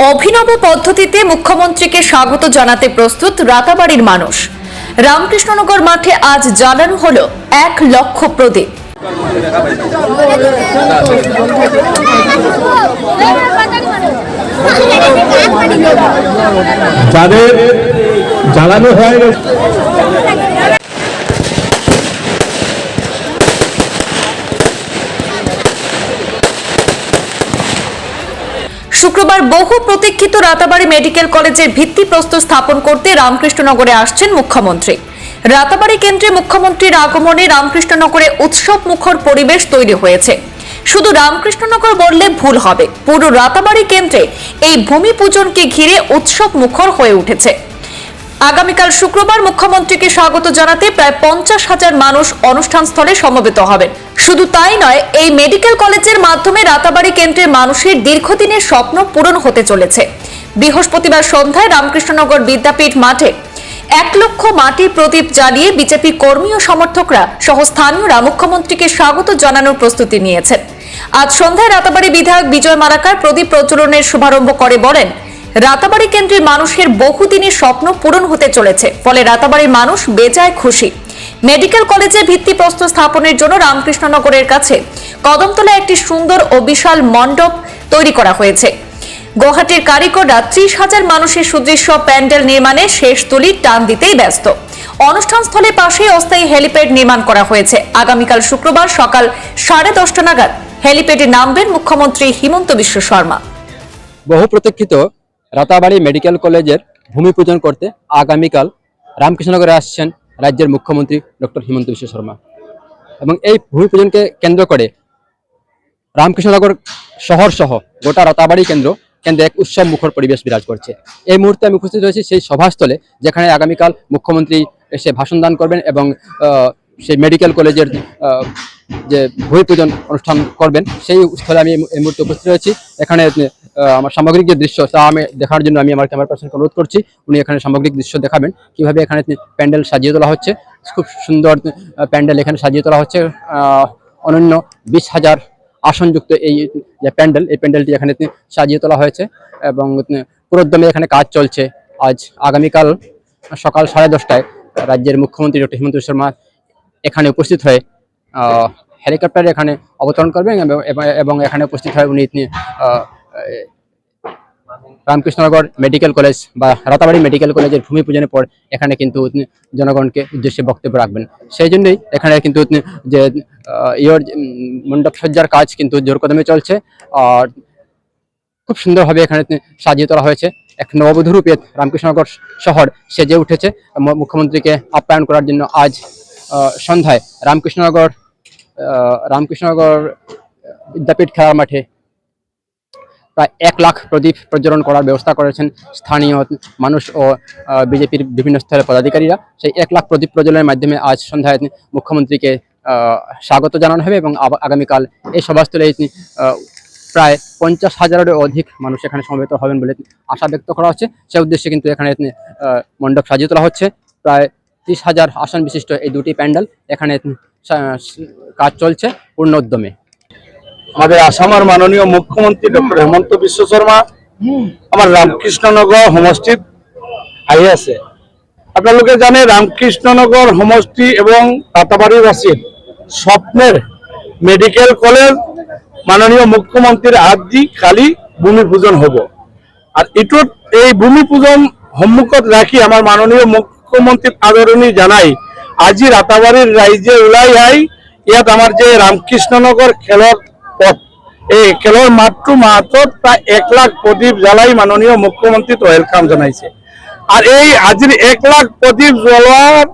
অভিনব পদ্ধতিতে মুখ্যমন্ত্রীকে স্বাগত জানাতে প্রস্তুত রাতাবাড়ির মানুষ। রামকৃষ্ণনগর মাঠে আজ জ্বালানো হল এক লক্ষ প্রদীপ। যাদের জ্বালানো হয় শুক্রবার বহু প্রতীক্ষিত রাতাবাড়ি মেডিকেল কলেজের ভিত্তিপ্রস্তর স্থাপন করতে রামকৃষ্ণনগরে আসছেন মুখ্যমন্ত্রী। রাতাবাড়ি কেন্দ্রে মুখ্যমন্ত্রীর আগমনে রামকৃষ্ণনগরে উৎসব মুখর পরিবেশ তৈরি হয়েছে। শুধু রামকৃষ্ণনগর বললে ভুল হবে। পুরো রাতাবাড়ি কেন্দ্রে এই ভূমি পূজনকে ঘিরে উৎসব মুখর হয়ে উঠেছে। আগামীকাল শুক্রবার মুখ্যমন্ত্রীকে স্বাগত জানাতে প্রায় পঞ্চাশ হাজার মানুষ অনুষ্ঠান স্থলে সমবেত হবেন। শুধু তাই নয়, এই মেডিকেল কলেজের মাধ্যমে রাতাবাড়ি কেন্দ্রের মানুষের দীর্ঘদিনের স্বপ্ন পূরণ হতে চলেছে। বৃহস্পতিবার সন্ধ্যায় রামকৃষ্ণনগর বিদ্যাপীঠ মাঠে এক লক্ষ মাটির প্রদীপ জ্বালিয়ে বিজেপি কর্মী ও সমর্থকরা সহ স্থানীয়রা মুখ্যমন্ত্রীকে স্বাগত জানানোর প্রস্তুতি নিয়েছেন। আজ সন্ধ্যায় রাতাবাড়ি বিধায়ক বিজয় মারাকার প্রদীপ প্রজ্বলনের শুভারম্ভ করে বলেন, রাতাবাড়ি কেন্দ্রের মানুষের বহুদিনের স্বপ্ন পূরণ হতে চলেছে, ফলে রাতাবাড়ির মানুষ বেজায় খুশি। মেডিকেল কলেজে ভিত্তিপ্রস্তর স্থাপনের জন্য রামকৃষ্ণনগরের কাছে কদমতলা একটি সুন্দর ও বিশাল মণ্ডপ তৈরি করা হয়েছে। গুয়াহাটির কারিগররা ত্রিশ হাজার মানুষের সুদৃশ্য প্যান্ডেল নির্মাণে শেষ তুলি টান দিতেই ব্যস্ত। অনুষ্ঠান স্থলের পাশেই অস্থায়ী হেলিপ্যাড নির্মাণ করা হয়েছে। আগামীকাল শুক্রবার সকাল সাড়ে দশটা নাগাদ হেলিপ্যাডে নামবেন মুখ্যমন্ত্রী হিমন্ত বিশ্ব শর্মা। বহু প্রতীক্ষিত রাতাবাড়ি মেডিকেল কলেজের ভূমি পূজন করতে আগামীকাল রামকৃষ্ণনগরে আসছেন রাজ্যের মুখ্যমন্ত্রী ডক্টর হিমন্ত বিশ্ব শর্মা। এবং এই ভূমি পূজনকে কেন্দ্র করে রামকৃষ্ণনগর শহর সহ গোটা রাতাবাড়ি কেন্দ্র, কেন্দ্রে এক উৎসব মুখর পরিবেশ বিরাজ করছে। এই মুহূর্তে আমি উপস্থিত রয়েছি সেই সভাস্থলে, যেখানে আগামীকাল মুখ্যমন্ত্রী এসে ভাষণ দান করবেন এবং সেই মেডিকেল কলেজের যে ভূমি পূজন অনুষ্ঠান করবেন, সেই স্থলে আমি এই মুহূর্তে উপস্থিত রয়েছি এখানে আমার সামগ্রিক যে দৃশ্য, তা আমি দেখার জন্য আমি আমার ক্যামেরা পার্সনকে অনুরোধ করছি, উনি এখানে সামগ্রিক দৃশ্য দেখাবেন। কীভাবে এখানে প্যান্ডেল সাজিয়ে তোলা হচ্ছে, খুব সুন্দর প্যান্ডেল এখানে সাজিয়ে তোলা হচ্ছে। অনন্য বিশ হাজার আসনযুক্ত এই যে প্যান্ডেল, এই প্যান্ডেলটি এখানে সাজিয়ে তোলা হয়েছে এবং পুরোদমে এখানে কাজ চলছে। আজ আগামীকাল সকাল সাড়ে দশটায় রাজ্যের মুখ্যমন্ত্রী ডক্টর হিমন্ত শর্মা এখানে উপস্থিত হয়ে হেলিকপ্টারে এখানে অবতরণ করবেন এবং- এখানে উপস্থিত হয়ে উনি রামকৃষ্ণনগর মেডিকেল কলেজ বা রাতাবাড়ি মেডিকেল কলেজের ভূমি পূজনের পর এখানে কিন্তু জনগণকে উদ্দেশ্যে বক্তব্য রাখবেন। সেই জন্যই এখানে কিন্তু, যে ইয়র মণ্ডপ সজ্জার কাজ কিন্তু জোর কদমে চলছে। আর খুব সুন্দরভাবে এখানে সাজিয়ে তোলা হয়েছে। এক নববধূ রূপে রামকৃষ্ণনগর শহর সেজে উঠেছে। মুখ্যমন্ত্রীকে আপ্যায়ন করার জন্য আজ সন্ধ্যায় রামকৃষ্ণনগর রামকৃষ্ণনগর বিদ্যাপীঠ খেলার মাঠে প্রায় এক লাখ প্রদীপ প্রজ্বলন করার ব্যবস্থা করেছেন স্থানীয় মানুষ ও বিজেপির বিভিন্ন স্তরের পদাধিকারীরা। সেই এক লাখ প্রদীপ প্রজ্বলনের মাধ্যমে আজ সন্ধ্যায় মুখ্যমন্ত্রীকে স্বাগত জানানো হবে এবং আগামীকাল এই সভাস্থলে প্রায় পঞ্চাশ হাজারেরও অধিক মানুষ এখানে সমবেত হবেন বলে আশা ব্যক্ত করা হচ্ছে। সে উদ্দেশ্যে কিন্তু এখানে মণ্ডপ সাজিয়ে তোলা হচ্ছে। প্রায় ত্রিশ হাজার আসন বিশিষ্ট এই দুটি প্যান্ডেল এখানে কাজ চলছে পূর্ণ উদ্যমে আমাদের আসামের মাননীয় মুখ্যমন্ত্রী ডক্টর হেমন্ত বিশ্ব শর্মা আমার রামকৃষ্ণনগর সমষ্টিত আহি আছে। আপোনালোকে জানে রামকৃষ্ণনগর সমষ্টি এবং পাতাবাড়িবাসীর স্বপ্নের মেডিকেল কলেজ মাননীয় মুখ্যমন্ত্রীর হাত দি কালি ভূমি পূজন হব। আর ইটোত এই ভূমি পূজন সন্মুখত ৰাখি আমাৰ মাননীয় মুখ্যমন্ত্ৰীক আদৰণি জনাই। আজি ৰাতাবাৰীৰ ৰাইজে ওলাই আহি ইয়াত আমাৰ যে ৰামকৃষ্ণনগৰ খেলৰ পথ এই খেলৰ মাত্ৰ মাহত প্ৰায় এক লাখ প্ৰদীপ জ্বলাই মাননীয় মুখ্যমন্ত্ৰীক ৱেলকাম জনাইছে। আৰু এই আজিৰ এক লাখ প্ৰদীপ জ্বলোৱাৰ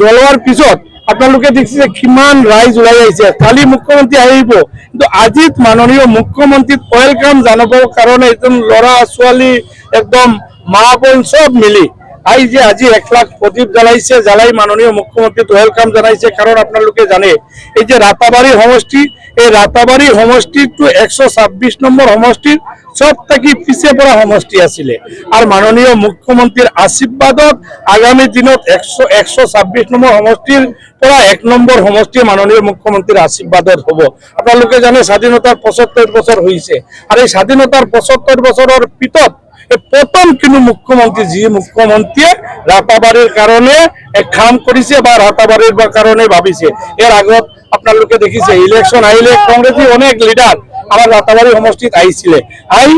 জ্বলোৱাৰ পিছত আপোনালোকে দেখিছে কিমান ৰাইজ ওলাই আহিছে। কালি মুখ্যমন্ত্ৰী আহিব। কিন্তু আজিত মাননীয় মুখ্যমন্ত্ৰীক ৱেলকাম জনাবৰ কাৰণে একদম ল'ৰা ছোৱালী একদম মা বোন চব মিলি আই যে আজি এক লাখ প্ৰদীপ জ্বলাইছে, জ্বলাই মাননীয় মুখ্যমন্ত্ৰীক ৱেলকাম জনাইছে কাৰণ আপোনালোকে জানে, এই যে ৰাতাবাৰী সমষ্টি এই ৰাতাবাৰী সমষ্টিটো একশো ছাব্বিছ নম্বৰ সমষ্টিৰ সব থেকে পিছিয়ে পড়া সমষ্টি আছিলে আর মাননীয় মুখ্যমন্ত্রীর আশীর্বাদত আগামী দিনত একশো একশো ছাব্বিশ নম্বৰ সমষ্টিৰ পৰা এক নম্বৰ সমষ্টি মাননীয় মুখ্যমন্ত্রীর আশীর্বাদত হব। আপোনালোকে জানে, স্বাধীনতার পঁচাত্তর বছর হয়েছে আর এই স্বাধীনতার পঁচাত্তর পিছত এই প্রথম কিন্তু মুখ্যমন্ত্রী যি মুখ্যমন্ত্রীয়ে রাতাবাড়ির কারণে কাম কৰিছে বা রাতাবাড়ির কারণে ভাবিছে। এর আগত আপোনালোকে দেখিছে ইলেকশন আহিলে কংগ্রেসী অনেক লিডার আমার রাতাবাড়ি সমষ্টিত আহিছিলে আই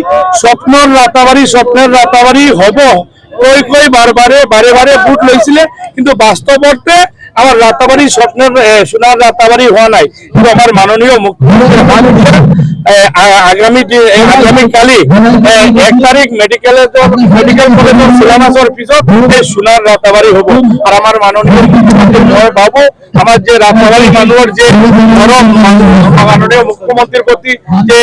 স্বপ্নৰ রাতাবাড়ি, স্বপ্নের রাতাবাড়ি হব। কৈ কৈ বারবারে, বারে বারে ভোট লৈছিলে কিন্তু বাস্তবতে আমার রাতাবাড়ি স্বপ্নের সোনার রাতাবাড়ি হওয়া নাই। আমার মাননীয় মুখ্যমন্ত্রী আমার মাননীয় মুখ্যমন্ত্রী মই যে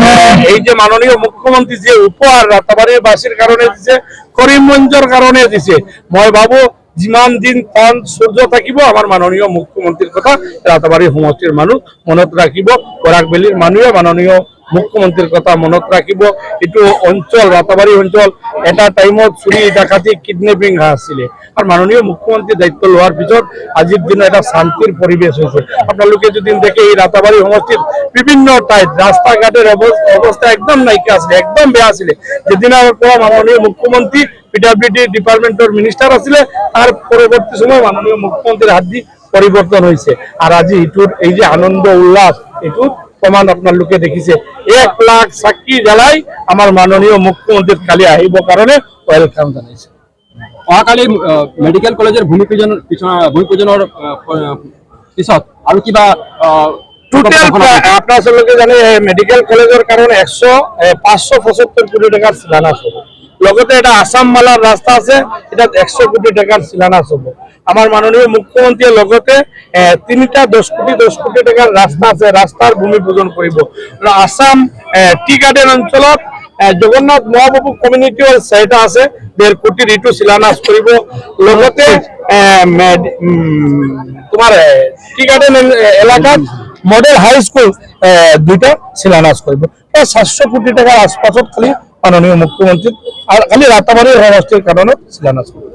যে এই যে মাননীয় মুখ্যমন্ত্রী যে উপহার রাতাবাড়ির বাসীর কারণে দিছে, করিমগঞ্জের কারণে দিছে। মই ভাবো যিমান দিন পান সূর্য থাকিব আমার মাননীয় মুখ্যমন্ত্রীর কথা রাতাবাড়ি সমষ্টির মানুষ মনত রাখিব বরাকবেলির মানুহে মাননীয় মুখ্যমন্ত্রীর কথা মনত রাখিব এই অঞ্চল রাতাবাড়ি অঞ্চল এটা টাইমত চুরি ডাকাতি কিডনেপিং আছিলে আর মাননীয় মুখ্যমন্ত্রী দায়িত্ব লোৱাৰ পিছত আজিৰ দিনত এটা শান্তিৰ পৰিৱেশ হৈছে। আপোনালোকে যদি দেখে এই রাতাবাড়ি সমষ্টিত বিভিন্ন ঠাইত রাস্তা ঘাটের অব- অবস্থা একদম নাইকিয়া আছিলে, একদম বেয়া আছিলে। যেদিনাৰ পৰা মাননীয় মুখ্যমন্ত্রী পিডাব্লিউডি ডিপার্টমেন্টের মিনিস্টার আছিলে তার পরবর্তী সময় মাননীয় মুখ্যমন্ত্রীর হাত দি পরিবর্তন হয়েছে আর আজি ইটোর এই যে আনন্দ, উল্লাস এটুর প্রমাণ আপনার লোকে দেখিছে। এক লাখ চাকি জ্বালাই আমার মাননীয় মুখ্যমন্ত্রীর কালি আহিব কারণে ওয়েলকাম জানাইছে। অহাকালি মেডিকেল কলেজের ভূমি পূজন ভূমি পূজনৰ পিছত আৰু কিবা আহ, টোটেল আপনার জানে মেডিকেল কলেজের কারণে একশো পাঁচশো পঁচাত্তর কোটি টাকার শিলান্যাস হব লগতে এটা আসাম মালার রাস্তা আছে, এটা একশো কোটি টাকার শিলান্যাস হব। আমার মাননীয় মুখ্যমন্ত্রীর লগতে তিনিটা দশ কোটি দশ কোটি টাকার রাস্তা আছে, রাস্তার ভূমি পূজন কৰিব আসাম টি গার্ডেন অঞ্চলত জগন্নাথ মহাপ্ৰভু কমিউনিটি হল চাৰিটা আছে ডেৰ কোটি ঋতু শিলান্যাস কৰিব লগতে তোমাৰ টি গার্ডেন এলাকাত মডেল হাই স্কুল দুইটা শিলান্যাস করব। সাতশো কোটি টাকার আশপাশত খালি মাননীয় মুখ্যমন্ত্রী। আর খালি রাতাবাড়ির সমষ্টির কারণে শিলান্যাস করব